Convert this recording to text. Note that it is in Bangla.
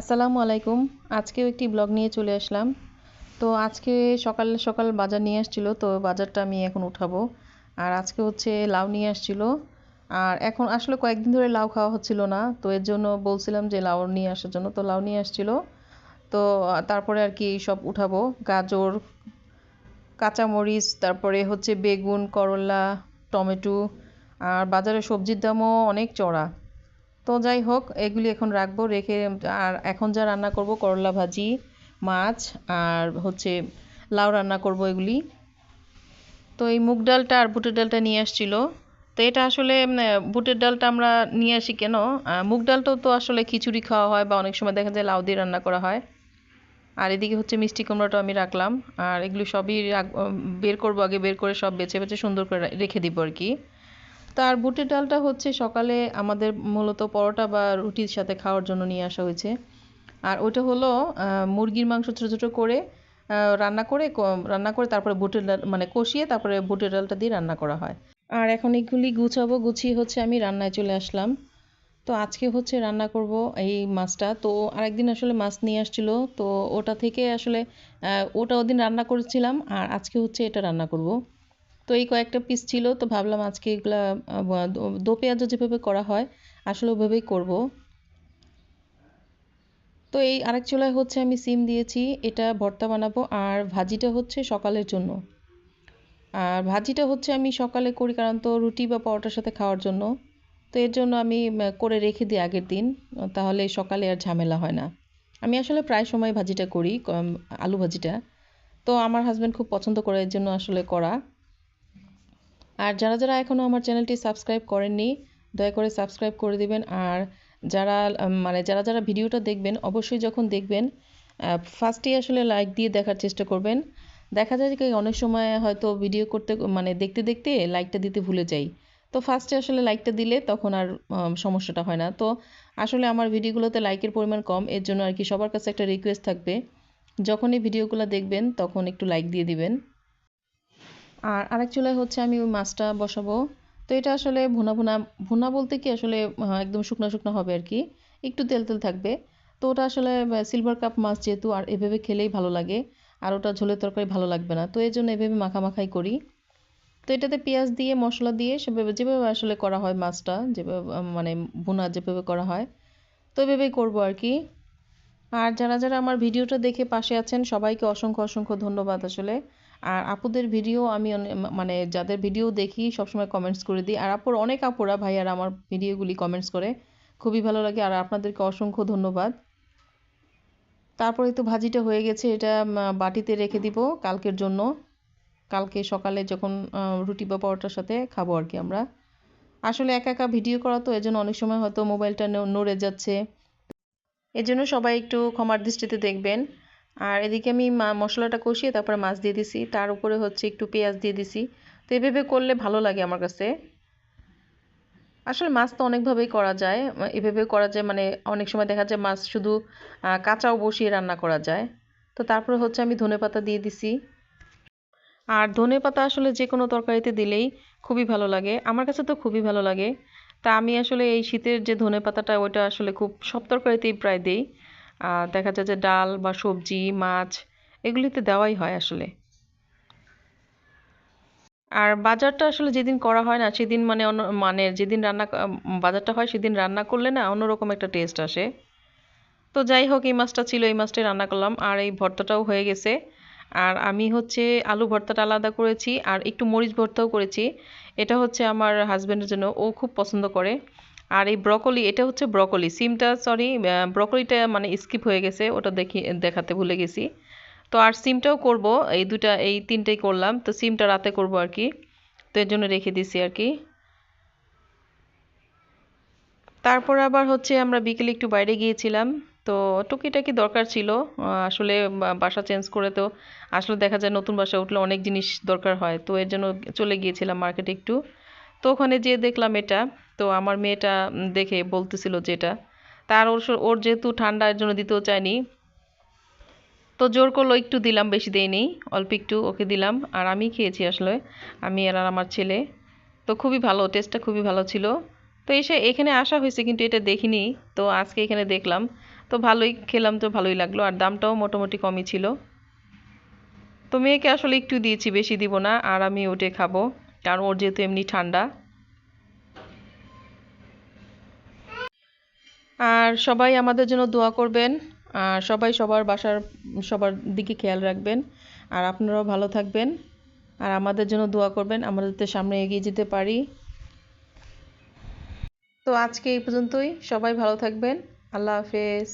আসসালামু আলাইকুম। আজকেও একটি ব্লগ নিয়ে চলে আসলাম। তো আজকে সকাল সকাল বাজার নিয়ে আসছিল, তো বাজারটা আমি এখন উঠাবো। আর আজকে হচ্ছে লাউ নিয়ে আসছিল। আর এখন আসলে কয়েকদিন ধরে লাউ খাওয়া হচ্ছিল না, তো এর জন্য বলছিলাম যে লাউ নিয়ে আসার জন্য, তো লাউ নিয়ে আসছিল। তো তারপরে আর কি সব উঠাবো। গাজর, কাঁচামরিচ, তারপরে হচ্ছে বেগুন, করলা, টমেটো, আর বাজারে সবজির দামও অনেক চড়া। তো যাই হোক, এগুলি এখন রাখব, রেখে, আর এখন যা রান্না করব, করলা ভাজি, মাছ, আর হচ্ছে লাউ রান্না করব এগুলি। তো এই মুগ ডালটা আর বুটের ডালটা নিয়ে আসছিল। তো এটা আসলে বুটের ডালটা আমরা নিয়ে আসি কেন? মুগ ডালটাও তো আসলে খিচুড়ি খাওয়া হয় বা অনেক সময় দেখা যায় লাউ দিয়ে রান্না করা হয়। আর এদিকে হচ্ছে মিষ্টি কুমড়াটা আমি রাখলাম। আর এগুলো সবই বের করব আগে, বের করে সব বেছে বেছে সুন্দর করে রেখে দিব আর কি। তার বুটের ডালটা হচ্ছে সকালে আমাদের মূলত পরোটা বা রুটির সাথে খাওয়ার জন্য নিয়ে আসা হয়েছে। আর ওটা হলো মুরগির মাংস ছোটো ছোটো করে রান্না করে রান্না করে তারপরে বুটের ডাল মানে কষিয়ে তারপরে বুটের ডালটা দিয়ে রান্না করা হয়। আর এখন এগুলি গুছাবো, গুছিয়ে হচ্ছে আমি রান্নায় চলে আসলাম। তো আজকে হচ্ছে রান্না করব এই মাছটা। তো আরেকদিন আসলে মাছ নিয়ে আসছিল। তো ওটা থেকে আসলে ওটা ওদিন রান্না করেছিলাম আর আজকে হচ্ছে এটা রান্না করব। তো এই কয়েকটা পিস ছিল, তো ভাবলাম আজকে এগুলা দো পেঁয়াজও যেভাবে করা হয়, আসলে ওভাবেই করব। তো এই আরেক চুলায় হচ্ছে আমি সিম দিয়েছি, এটা ভর্তা বানাবো, আর ভাজিটা হচ্ছে সকালের জন্য। আর ভাজিটা হচ্ছে আমি সকালে করি, কারণ তো রুটি বা পরোটার সাথে খাওয়ার জন্য। তো এর জন্য আমি করে রেখে দিই আগের দিন, তাহলে সকালে আর ঝামেলা হয় না। আমি আসলে প্রায় সময় ভাজিটা করি আলু ভাজিটা। তো আমার হাজব্যান্ড খুব পছন্দ করে এর জন্য আসলে করা। আর যারা যারা এখনও আমার চ্যানেলটি সাবস্ক্রাইব করেননি, দয়া করে সাবস্ক্রাইব করে দিবেন। আর যারা মানে যারা যারা ভিডিওটা দেখবেন, অবশ্যই যখন দেখবেন ফার্স্টেই আসলে লাইক দিয়ে দেখার চেষ্টা করবেন। দেখা যায় যে অনেক সময় হয়তো ভিডিও করতে মানে দেখতে দেখতে লাইকটা দিতে ভুলে যাই। তো ফার্স্টে আসলে লাইকটা দিলে তখন আর সমস্যাটা হয় না। তো আসলে আমার ভিডিওগুলোতে লাইকের পরিমাণ কম, এর জন্য আর কি সবার কাছে একটা রিকোয়েস্ট থাকবে। যখনই ভিডিওগুলো দেখবেন, তখন একটু লাইক দিয়ে দিবেন। আর আরেক চুলায় হচ্ছে আমি ওই মাছটা বসাবো। তো এটা আসলে ভুনা ভুনা ভুনা বলতে কি আসলে একদম শুকনো শুকনো হবে আর কি। একটু তেল তেল থাকবে। তো ওটা আসলে সিলভার কাপ মাছ যেহেতু, আর এভাবে খেলেই ভালো লাগে। আর ওটা ঝোলের তরকারি ভালো লাগবে না। তো এই জন্য এভাবে মাখামাখাই করি। তো এটাতে পেঁয়াজ দিয়ে, মশলা দিয়ে, সেভাবে, যেভাবে আসলে করা হয় মাছটা, যেভাবে মানে ভুনা যেভাবে করা হয়, তো এভাবেই করব আর কি। আর যারা যারা আমার ভিডিওটা দেখে পাশে আছেন, সবাইকে অসংখ্য অসংখ্য ধন্যবাদ আসলে। আর আপুদের ভিডিও আমি মানে যাদের ভিডিও দেখি সবসময় কমেন্টস করে দিই। আর আপুর অনেক আপুরা ভাইয়ারা আমার ভিডিওগুলি কমেন্টস করে। খুবই ভালো লাগে। আর আপনাদেরকে অসংখ্য ধন্যবাদ। তারপরে তো ভাজিটা হয়ে গেছে। এটা বাটিতে রেখে দিব কালকের জন্য। কালকে সকালে যখন রুটি বা পরোটার সাথে খাব আর কি আমরা। আসলে একা একা ভিডিও করা তো, এজন্য অনেক সময় হয়তো মোবাইলটা নড়ে যাচ্ছে। এজন্য সবাই একটু ক্ষমার দৃষ্টিতে দেখবেন। আর এদিকে আমি মশলাটা কষিয়ে তারপরে মাছ দিয়ে দিছি। তার উপরে হচ্ছে একটু পেঁয়াজ দিয়ে দিছি। তো এভাবে করলে ভালো লাগে আমার কাছে। আসলে মাছ তো অনেকভাবেই করা যায়। এভাবে করা যায় মানে অনেক সময় দেখা যায় মাছ শুধু কাঁচাও বসিয়ে রান্না করা যায়। তো তারপরে হচ্ছে আমি ধনে পাতা দিয়ে দিছি। আর ধনে পাতা আসলে যে কোনো তরকারিতে দিলেই খুবই ভালো লাগে। আমার কাছে তো খুবই ভালো লাগে। তা আমি আসলে এই শীতের যে ধনে পাতাটা, ওইটা আসলে খুব সব তরকারিতেই প্রায় দিই। দেখা যায় যে ডাল বা সবজি, মাছ এগুলিতে দেওয়াই হয় আসলে। আর বাজারটা আসলে যেদিন করা হয় না, সেদিন মানে অন্য মানে যেদিন রান্না বাজারটা হয় সেদিন রান্না করলে না অন্যরকম একটা টেস্ট আসে। তো যাই হোক, এই মাছটা ছিল, এই মাছটাই রান্না করলাম। আর এই ভর্তাটাও হয়ে গেছে। আর আমি হচ্ছে আলু ভর্তাটা আলাদা করেছি আর একটু মরিচ ভর্তাও করেছি। এটা হচ্ছে আমার হাজব্যান্ডের জন্য। ও খুব পছন্দ করে। আর এই ব্রকলি, এটা হচ্ছে ব্রকলি, সিমটা সরি ব্রকলিটা মানে স্কিপ হয়ে গেছে, ওটা দেখি, দেখাতে ভুলে গেছি। তো আর সিমটাও করব, এই দুটা এই তিনটেই করলাম, তো সিমটা রাতে করব আর কি, তো এর জন্য রেখে দিছি আর কি। তারপর আবার হচ্ছে আমরা বিকেলে একটু বাইরে গিয়েছিলাম, তো টুকিটাকি দরকার ছিল আসলে বাসা চেঞ্জ করে তো, আসলে দেখা যায় নতুন বাসা উঠলে অনেক জিনিস দরকার হয়, তো এর জন্য চলে গিয়েছিলাম মার্কেটে একটু। তো ওখানে যেয়ে দেখলাম এটা তো আমার মেয়েটা দেখে বলতেছিল যেটা। তার ওর ওর যেহেতু ঠান্ডার জন্য দিতেও চায়নি। তো জোর করল, একটু দিলাম, বেশি দেয়নি অল্প একটু ওকে দিলাম। আর আমি খেয়েছি আসলে, আমি আর আমার ছেলে। তো খুবই ভালো টেস্টটা খুবই ভালো ছিল। তো এসে এখানে আসা হয়েছে, কিন্তু এটা দেখিনি। তো আজকে এখানে দেখলাম। তো ভালোই খেলাম, তো ভালোই লাগল। আর দামটাও মোটামুটি কমই ছিল। তো মেয়েকে আসলে একটু দিয়েছি, বেশি দিব না। আর আমি ওটে খাব, কারণ ওর যেহেতু এমনি ঠান্ডা। আর সবাই আমাদের জন্য দোয়া করবেন, আর সবাই সবার বাসার, সবার দিকে খেয়াল রাখবেন, আর আপনারাও ভালো থাকবেন, আর আমাদের জন্য দোয়া করবেন আমরা যাতে সামনে এগিয়ে যেতে পারি। তো আজকে এই পর্যন্তই, সবাই ভালো থাকবেন, আল্লাহ হাফেজ।